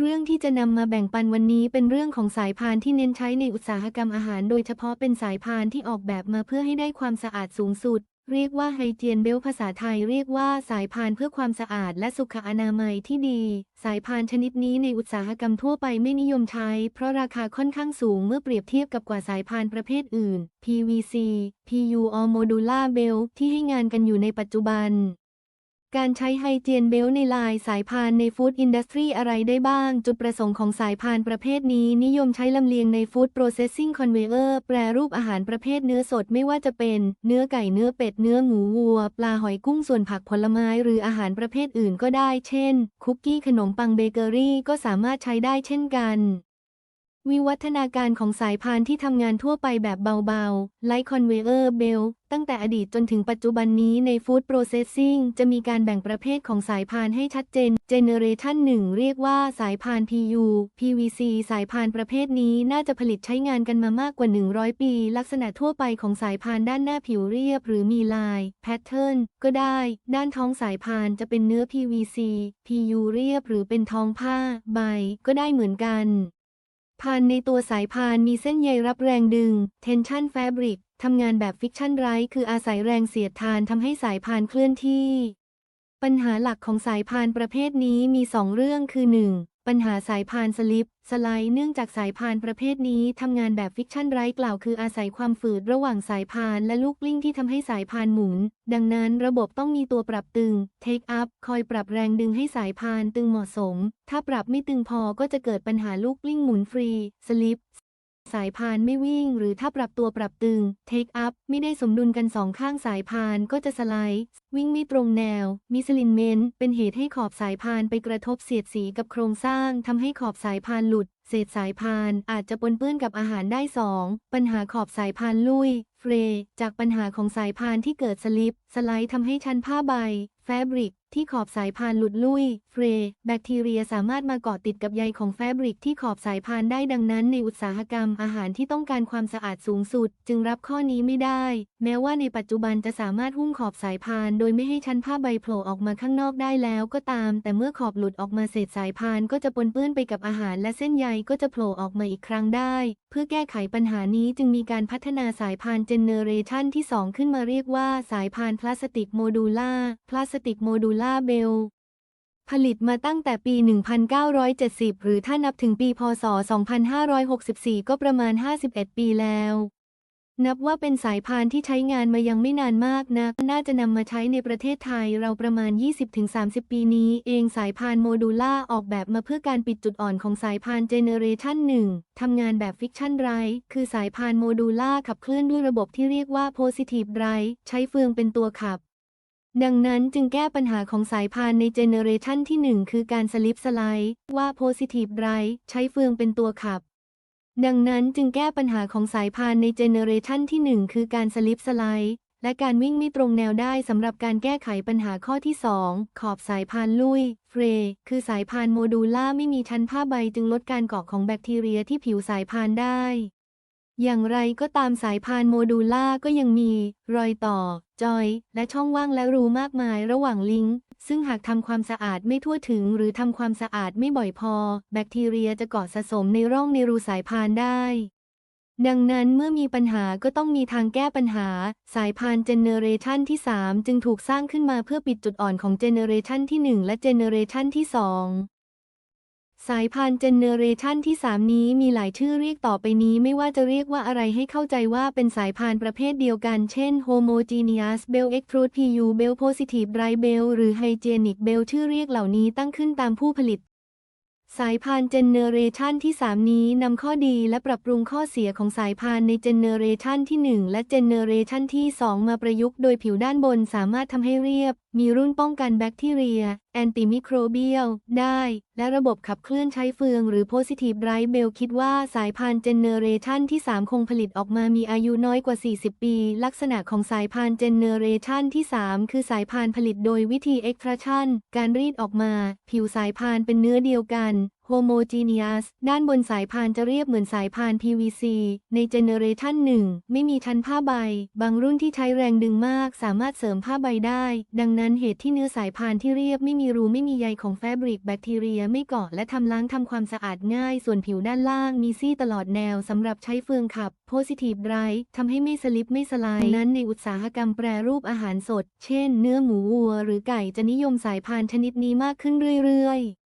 เรื่องที่จะนำมาแบ่งปันวันนี้เป็นเรื่องของสายพานที่เน้นใช้ในอุตสาหกรรมอาหาร โดยเฉพาะเป็นสายพานที่ออกแบบมาเพื่อให้ได้ความสะอาดสูงสุด เรียกว่าไฮเจียนเบลภาษาไทยเรียกว่าสายพานเพื่อความสะอาดและสุขอนามัยที่ดี สายพานชนิดนี้ในอุตสาหกรรมทั่วไปไม่นิยมใช้ เพราะราคาค่อนข้างสูงเมื่อเปรียบเทียบกับกว่าสายพานประเภทอื่น PVC PU or Modular Belt ที่ให้งานกันอยู่ในปัจจุบัน การใช้ไฮเจียนเบลในลายสายพานในฟู้ดอินดัสทรีอะไรได้บ้าง จุดประสงค์ของสายพานประเภทนี้ นิยมใช้ลำเลียงในฟู้ดโปรเซสซิ่งคอนเวเออร์แปรรูปอาหารประเภทเนื้อสดไม่ว่าจะเป็น เนื้อไก่เนื้อเป็ดเนื้อหมูวัว ปลาหอยกุ้งส่วนผักผลไม้หรืออาหารประเภทอื่นก็ได้ เช่น คุกกี้ขนมปังเบเกอรี่ก็สามารถใช้ได้เช่นกัน วิวัฒนาการของสายพานที่ทำงานทั่วไปแบบเบาๆ ไลท์คอนเวเออร์เบลตั้งแต่อดีตจนถึงปัจจุบันนี้ในฟู้ดโปรเซสซิ่งจะมีการแบ่งประเภทของสายพานให้ชัดเจน เจเนเรชัน1เรียกว่าสายพาน PU PVC สายพานประเภทนี้น่าจะผลิตใช้งานกันมามากกว่า 100 ปี ลักษณะทั่วไปของสายพานด้านหน้าผิวเรียบ หรือมีลาย แพทเทิร์นก็ได้ ด้านท้องสายพานจะเป็นเนื้อ PVC PU เรียบหรือเป็นท้องผ้า ใบ ก็ได้เหมือนกัน พานในตัวสายพานมีเส้นใยรับแรงดึง tension fabric ทำงานแบบ friction right คืออาศัยแรงเสียดทานทำให้สายพานเคลื่อนที่ ปัญหาหลักของสายพานประเภทนี้มี 2 เรื่องคือ 1. ปัญหาสายพานสลิป สไลด์เนื่องจากสายพานประเภทนี้ทำงานแบบฟิกชันไร้กล่าวคืออาศัยความฝืดระหว่างสายพานและลูกกลิ้งที่ทำให้สายพานหมุน ดังนั้นระบบต้องมีตัวปรับตึง Take up คอยปรับแรงดึงให้สายพานตึงเหมาะสม ถ้าปรับไม่ตึงพอก็จะเกิดปัญหาลูกกลิ้งหมุนฟรีสลิปสายพานไม่วิ่ง หรือถ้าปรับตัวปรับตึง Take up ไม่ได้สมดุลกันสองข้างสายพานก็จะสไลด์ วิ่งไม่ตรงแนว มิสลินเมนเป็นเหตุให้ขอบสายพานไปกระทบเสียดสีกับโครงสร้างทำให้ขอบสายพานหลุด เศษสายพานอาจจะปนเปื้อนกับอาหารได้ 2. ปัญหาขอบสายพานลุย เฟรจากปัญหาของสายพานที่เกิดสลิป สไลด์ทำให้ชั้นผ้าใบ แฟบริก ที่ขอบสายพานหลุดลุยเฟรแบคทีเรียสามารถมาเกาะติดกับใยของแฟบริกที่ขอบสายพานได้ดังนั้น ในอุตสาหกรรมอาหารที่ต้องการความสะอาดสูงสุด จึงรับข้อนี้ไม่ได้ แม้ว่าในปัจจุบันจะสามารถหุ้มขอบสายพาน โดยไม่ให้ชั้นผ้าใบโผล่ออกมาข้างนอกได้แล้วก็ตาม แต่เมื่อขอบหลุดออกมาเศษสายพานก็จะปนเปื้อนไปกับอาหาร และเส้นใยก็จะโผล่ออกมาอีกครั้งได้ เพื่อแก้ไขปัญหานี้จึงมีการพัฒนาสายพานเจเนเรชันที่ 2 ขึ้นมาเรียกว่าสายพานพลาสติกโมดูล่าพลาสติกโมดูล่าเบลผลิตมาตั้งแต่ปี 1970 หรือถ้านับถึงปี พศ 2564 ก็ประมาณ 51 ปีแล้ว นับว่าเป็นสายพานที่ใช้งานมายังไม่นานมากนะัก น่าจะนำมาใช้ในประเทศไทยเราประมาณ 20-30 ปีนี้ เองสายพานโมดูล่าออกแบบมาเพื่อการปิดจุดอ่อนของสายพานเจเนเรชัน1ทำงานแบบฟิกชันไรคือสายพานโมดูล่าขับเคลื่อนด้วยระบบที่เรียกว่า Positive Drive ใช้เฟืองเป็นตัวขับ ดังนั้นจึงแก้ปัญหาของสายพานในเจเนเรชันที่ 1 คือการสลิปสไลด์ว่า Positive Drive ใช้เฟืองเป็นตัวขับ ดังนั้นจึงแก้ปัญหาของสายพานในเจเนเรชันที่ 1 คือการสลิปสไลด์ และการวิ่งไม่ตรงแนวได้สำหรับการแก้ไขปัญหาข้อที่ 2 ขอบสายพานลุยเฟรคือสายพานโมดูล่าไม่มีชั้นผ้าใบจึงลดการเกาะของแบคทีเรียที่ผิวสายพานได้ อย่างไรก็ตามสายพานโมดูล่าก็ยังมี รอยต่อ จอย และช่องว่างและรูมากมายระหว่างลิงก์ ซึ่งหากทำความสะอาดไม่ทั่วถึง หรือทำความสะอาดไม่บ่อยพอ แบคทีเรียจะเกาะสะสมในร่องในรูสายพานได้ ดังนั้นเมื่อมีปัญหาก็ต้องมีทางแก้ปัญหา สายพานเจเนเรชันที่ 3 จึงถูกสร้างขึ้นมาเพื่อปิดจุดอ่อนของเจเนเรชันที่ 1 และเจเนเรชันที่ 2 สายพานเจเนเรชันที่ 3 นี้มีหลายชื่อเรียกต่อไปนี้ไม่ว่าจะเรียกว่าอะไรให้เข้าใจว่าเป็นสายพานประเภทเดียวกัน เช่น homogeneous bell extrude pu bell positive dry bell หรือ hygienic bell ชื่อเรียกเหล่านี้ตั้งขึ้นตามผู้ผลิต สายพานเจเนเรชันที่ 3 นี้นำข้อดีและปรับปรุงข้อเสียของสายพานในเจเนเรชันที่ 1 และเจเนเรชันที่ 2 มาประยุกต์โดยผิวด้านบนสามารถทำให้เรียบ มีรุ่นป้องกันแบคทีเรีย แอนติมิโครเบียล ได้ และระบบขับเคลื่อนใช้เฟืองหรือ Positive Drive Bell คิดว่าสายพานเจเนเรชันที่ 3 คงผลิตออกมามีอายุน้อยกว่า 40 ปี ลักษณะของสายพานเจเนเรชันที่ 3 คือสายพานผลิตโดยวิธี extraction การรีดออกมา ผิวสายพานเป็นเนื้อเดียวกัน homogeneous ด้านบนสายพานจะเรียบเหมือนสายพาน PVC ในเจเนเรชันหนึ่งไม่มีชั้นผ้าใบ บางรุ่นที่ใช้แรงดึงมากสามารถเสริมผ้าใบได้ ดังนั้นเหตุที่เนื้อสายพานที่เรียบไม่มีรูไม่มีใยของแฟบริกแบคทีเรียไม่เกาะและทำล้างทำความสะอาดง่าย ส่วนผิวด้านล่างมีซี่ตลอดแนวสำหรับใช้เฟืองขับ Positive Dry ทำให้ไม่สลิปไม่สไลด์นั้นในอุตสาหกรรมแปรรูปอาหารสด เช่น เนื้อหมูวัว หรือไก่จะนิยมสายพานชนิดนี้มากขึ้นเรื่อยๆ